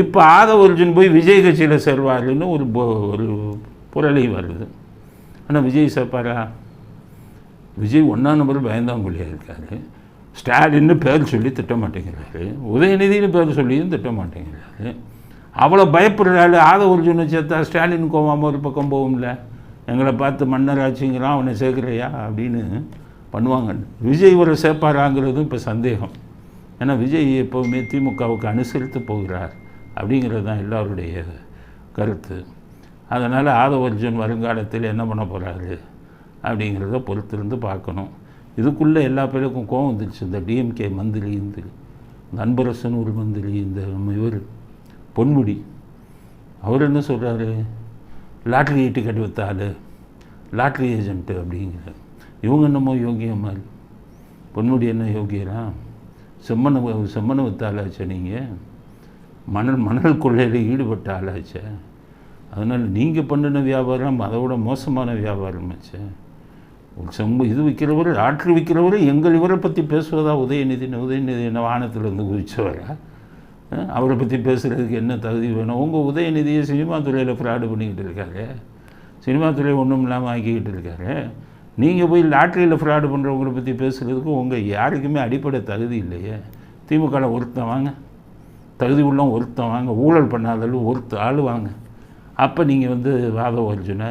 இப்போ ஆதவர்ஜுன் போய் விஜய் கட்சியில் சேர்வாருன்னு ஒரு ஒரு புரளி வருது. ஆனால் விஜய் சேர்ப்பாரா? விஜய் ஒன்றாம் நம்பர் பயந்தாங்குழியாக இருக்காரு. ஸ்டாலின்னு பேர் சொல்லி திட்ட மாட்டேங்கிறாரு. உதயநிதினு பேர் சொல்லியும் திட்ட மாட்டேங்கிறாரு. அவ்வளோ பயப்படுறாரு. ஆதவர்ஜுனை சேர்த்தா ஸ்டாலின் கோவாமல் ஒரு பக்கம் போகும்ல. எங்களை பார்த்து மன்னராட்சிங்கிறான் அவனை சேர்க்குறையா? அப்படின்னு பண்ணுவாங்க. விஜய் ஒரு சேர்ப்பாராங்கிறதும் இப்போ சந்தேகம். ஏன்னா விஜய் எப்போவுமே திமுகவுக்கு அனுசரித்து போகிறார். அப்படிங்கிறது தான் எல்லோருடைய கருத்து. அதனால் ஆதவர்ஜுன் வருங்காலத்தில் என்ன பண்ண போகிறாரு அப்படிங்கிறத பொறுத்திருந்து பார்க்கணும். இதுக்குள்ளே எல்லா பேருக்கும் கோவம் வந்துருச்சு. இந்த டிஎம்கே மந்திரி இந்த அன்பரசன் ஒரு மந்திரி இந்த இவர் பொன்முடி. அவர் என்ன சொல்கிறாரு லாட்ரி டிக்கெட் வித்த ஆள் லாட்ரி ஏஜென்ட்டு அப்படிங்கிற இவங்க என்னமோ யோகியம் மாதிரி. பொன்முடி என்ன யோகியரா? செம்மனை செம்மனை வித்த ஆளாச்சே நீங்கள் மணல் மணல் கொள்ளையில் ஈடுபட்ட ஆளாச்சே அதனால் நீங்கள் பண்ணின வியாபாரம் அதை விட மோசமான வியாபாரம் ஒரு செம்பு இது விற்கிறவர் லாட்ரி விற்கிறவர் எங்கள் இவரை பற்றி பேசுவதா உதயநிதி உதயநிதி என்ன வானத்திலேருந்து குதிச்சவரா? அவரை பற்றி பேசுகிறதுக்கு என்ன தகுதி வேணும்? உங்கள் உதயநிதியை சினிமா துறையில் ஃப்ராடு பண்ணிக்கிட்டு இருக்காரு. சினிமா துறை ஒன்றும் இல்லாமல் ஆக்கிக்கிட்டு இருக்காரு. நீங்கள் போய் லாட்ரியில் ஃப்ராடு பண்ணுறவங்கள பற்றி பேசுகிறதுக்கு உங்கள் யாருக்குமே அடிப்படை தகுதி இல்லையே. திமுகவில் ஒருத்தன் வாங்க. தகுதி உள்ள ஒருத்தன் வாங்க ஊழல் பண்ணாதளவு ஒருத்த ஆள் வாங்க. அப்போ நீங்கள் வந்து வாத அர்ஜுனை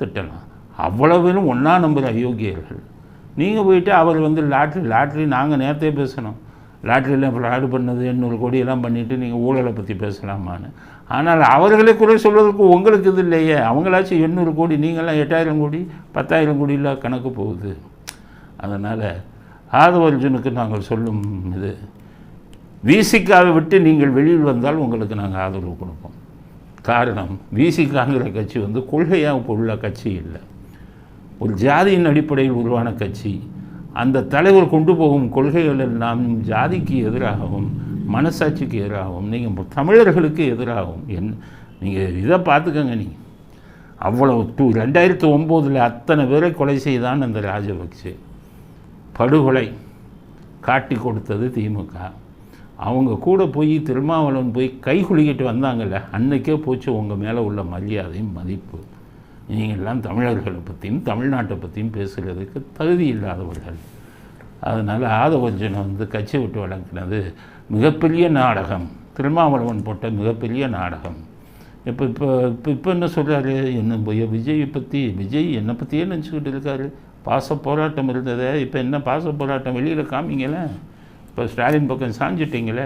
திட்டலாம். அவ்வளவிலும் ஒன்றா நம்புகிற அயோக்கியர்கள். நீங்கள் போயிட்டு அவர் வந்து லாட்ரி லாட்ரி நாங்கள் நேரத்தே பேசணும். லாட்ரியில் ஃப்ராடு பண்ணது எண்ணூறு கோடியெல்லாம் பண்ணிவிட்டு நீங்கள் ஊழலை பற்றி பேசலாமான்னு. ஆனால் அவர்களை குறை சொல்வதற்கு உங்களுக்கு இது இல்லையே. அவங்களாச்சும் எண்ணூறு கோடி நீங்களாம் எட்டாயிரம் கோடி பத்தாயிரம் கோடியில் கணக்கு போகுது. அதனால் ஆதவர்ஜுனுக்கு நாங்கள் சொல்லும் இது. விசிகாவை விட்டு நீங்கள் வெளியில் வந்தால் உங்களுக்கு நாங்கள் ஆதரவு கொடுப்போம். காரணம் விசிகாங்கிற கட்சி வந்து கொள்கையாக உள்ள கட்சி இல்லை. ஒரு ஜாதியின் அடிப்படையில் உருவான கட்சி. அந்த தலைவர் கொண்டு போகும் கொள்கைகள் எல்லாம் ஜாதிக்கு எதிராகவும் மனசாட்சிக்கு எதிராகவும் நீங்கள் தமிழர்களுக்கு எதிராகவும். என் நீங்கள் இதை பார்த்துக்கங்க நீ அவ்வளவு டூ ரெண்டாயிரத்து ஒம்போதில் அத்தனை பேரை கொலை செய்தான் அந்த ராஜபக்சே. படுகொலை காட்டி கொடுத்தது திமுக. அவங்க கூட போய் திருமாவளவன் போய் கை குலுக்கிட்டு வந்தாங்கல்ல அன்னைக்கே போச்சு உங்கள் மேலே உள்ள மரியாதையும் மதிப்பு. நீங்கள்லாம் தமிழர்களை பற்றியும் தமிழ்நாட்டை பற்றியும் பேசுகிறதுக்கு தகுதி இல்லாதவர்கள். அதனால் ஆதவர்ஜனை வந்து கட்சி விட்டு வழங்கினது மிகப்பெரிய நாடகம். திருமாவளவன் போட்ட மிகப்பெரிய நாடகம். இப்போ இப்போ இப்போ இப்போ என்ன சொல்கிறாரு என்ன போய் விஜய் பற்றி விஜய் என்னை பற்றியே நினச்சிக்கிட்டு இருக்காரு. பாச போராட்டம் இருந்ததே இப்போ என்ன பாச போராட்டம்? வெளியில் காமிங்களேன் இப்போ ஸ்டாலின் பக்கம் சாஞ்சிட்டிங்களே.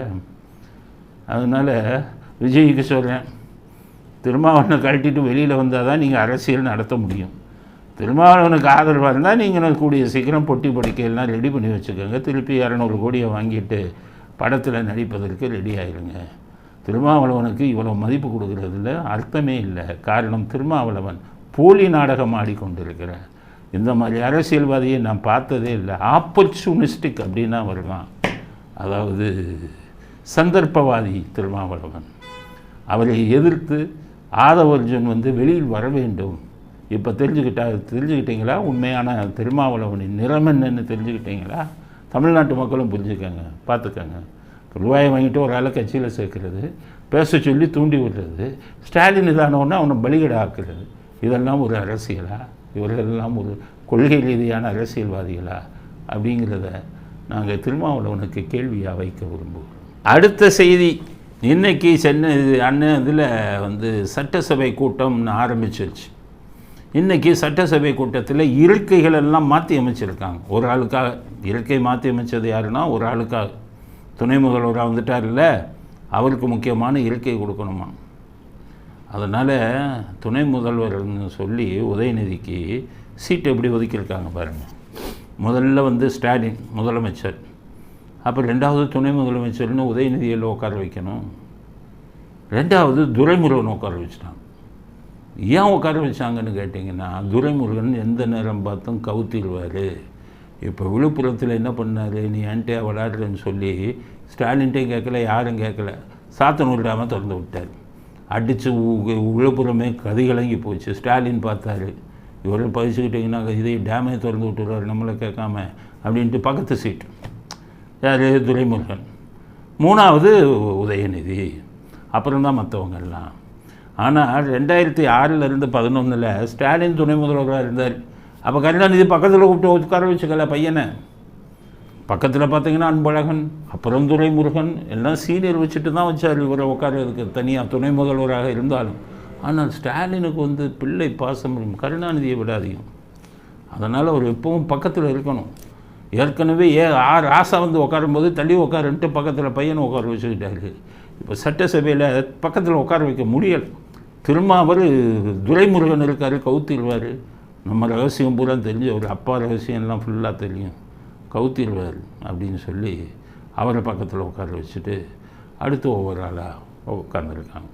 அதனால் விஜய்க்கு சொல்கிறேன் திருமாவளவனை கழட்டிட்டு வெளியில் வந்தால் தான் நீங்கள் அரசியல் நடத்த முடியும். திருமாவளவனுக்கு ஆதரவாக இருந்தால் நீங்கள் கூடிய சீக்கிரம் பொட்டி படிக்கையெல்லாம் ரெடி பண்ணி வச்சுக்கோங்க. திருப்பி இரநூறு கோடியை வாங்கிட்டு படத்தில் நடிப்பதற்கு ரெடி ஆயிருங்க. திருமாவளவனுக்கு இவ்வளோ மதிப்பு கொடுக்கறதுல அர்த்தமே இல்லை. காரணம் திருமாவளவன் போலி நாடகம் ஆடிக்கொண்டிருக்கிறேன் இந்த மாதிரி அரசியல்வாதியை நான் பார்த்ததே இல்லை. ஆப்பர்ச்சுனிஸ்டிக் அப்படின்னா வருவான். அதாவது சந்தர்ப்பவாதி திருமாவளவன். அவரை எதிர்த்து ஆதவர்ஜன் வந்து வெளியில் வர வேண்டும். இப்போ தெரிஞ்சுக்கிட்டா தெரிஞ்சுக்கிட்டீங்களா உண்மையான திருமாவளவனின் நிறம் என்னன்னு தெரிஞ்சுக்கிட்டீங்களா தமிழ்நாட்டு மக்களும் புரிஞ்சுக்கங்க பார்த்துக்கங்க. ரூபாயை வாங்கிட்டு ஒரு ஆளை கட்சியில் சேர்க்கறது பேச சொல்லி தூண்டி விடுறது ஸ்டாலின் இதானவொன்னே அவனை பலிகடை ஆக்குறது. இதெல்லாம் ஒரு அரசியலா? இவர்களெல்லாம் ஒரு கொள்கை ரீதியான அரசியல்வாதிகளா? அப்படிங்கிறத நாங்கள் திருமாவளவனுக்கு கேள்வியாக வைக்க விரும்புகிறோம். அடுத்த செய்தி இன்னைக்கு சென்னை இது அண்ணன் இதில் வந்து சட்டசபை கூட்டம்னு ஆரம்பிச்சிருச்சு. இன்றைக்கி சட்டசபை கூட்டத்தில் இருக்கைகள் எல்லாம் மாற்றி அமைச்சிருக்காங்க. ஒரு ஆளுக்காக இருக்கை மாற்றி அமைச்சது யாருன்னா ஒரு ஆளுக்காக. துணை முதல்வராக வந்துட்டார்ல அவருக்கு முக்கியமான இருக்கை கொடுக்கணுமா? அதனால் துணை முதல்வர்னு சொல்லி உதயநிதிக்கு சீட் எப்படி ஒதுக்கியிருக்காங்க பாருங்கள் முதல்ல வந்து ஸ்டாலின் முதலமைச்சர். அப்போ ரெண்டாவது துணை முதலமைச்சர்னு உதயநிதியில் உட்கார வைக்கணும். ரெண்டாவது துரைமுருகன் உட்கார வச்சுட்டாங்க ஏன் உட்கார வச்சாங்கன்னு கேட்டிங்கன்னா துரைமுருகன் எந்த நேரம் பார்த்தும் கவுத்திடுவார். இப்போ விழுப்புரத்தில் என்ன பண்ணார்? நீ என்கிட்ட விளையாடுறேன்னு சொல்லி ஸ்டாலின்ட்டையும் கேட்கல யாரும் கேட்கல. சாத்தன் டேமை திறந்து விட்டார். அடித்து விழுப்புரமே கதிகலங்கி போச்சு. ஸ்டாலின் பார்த்தாரு. இவரை பதிச்சுக்கிட்டிங்கன்னா இதே டேமே திறந்து விட்டுருவார் நம்மளை கேட்காம அப்படின்ட்டு பக்கத்து சீட் யார்? துரைமுருகன். மூணாவது உதயநிதி. அப்புறம் தான் மற்றவங்க எல்லாம் ஆனால் ரெண்டாயிரத்தி ஆறிலிருந்து பதினொன்றில் ஸ்டாலின் துணை முதல்வராக இருந்தார். அப்போ கருணாநிதி பக்கத்தில் கூப்பிட்டு உட்கார வச்சுக்கல பையனை. பக்கத்தில் பார்த்தீங்கன்னா அன்பழகன் அப்புறம் துரைமுருகன் எல்லாம் சீனியர் வச்சுட்டு தான் வச்சார் இவரை உட்கார்றதுக்கு. தனியாக துணை முதல்வராக இருந்தாலும். ஆனால் ஸ்டாலினுக்கு வந்து பிள்ளை பாசம் கருணாநிதியை விட அதிகம். அதனால் அவர் எப்பவும் பக்கத்தில் இருக்கணும். ஏற்கனவே ஏ ஆ ராசா வந்து உட்காரும்போது தள்ளி உட்காருன்ட்டு பக்கத்தில் பையனை உட்கார வச்சுக்கிட்டாரு. இப்போ சட்டசபையில் பக்கத்தில் உட்கார வைக்க முடியலை. திரும்ப அவர் துரைமுருகன் இருக்கார் கவுத்திடுவார். நம்ம ரகசியம் பூரா தெரிஞ்சு அவர் அப்பா ரகசியம்லாம் ஃபுல்லாக தெரியும். கவுத்திடுவார் அப்படின்னு சொல்லி அவரை பக்கத்தில் உட்கார வச்சுட்டு அடுத்து ஒவ்வொரு ஆளாக உட்காந்துருக்காங்க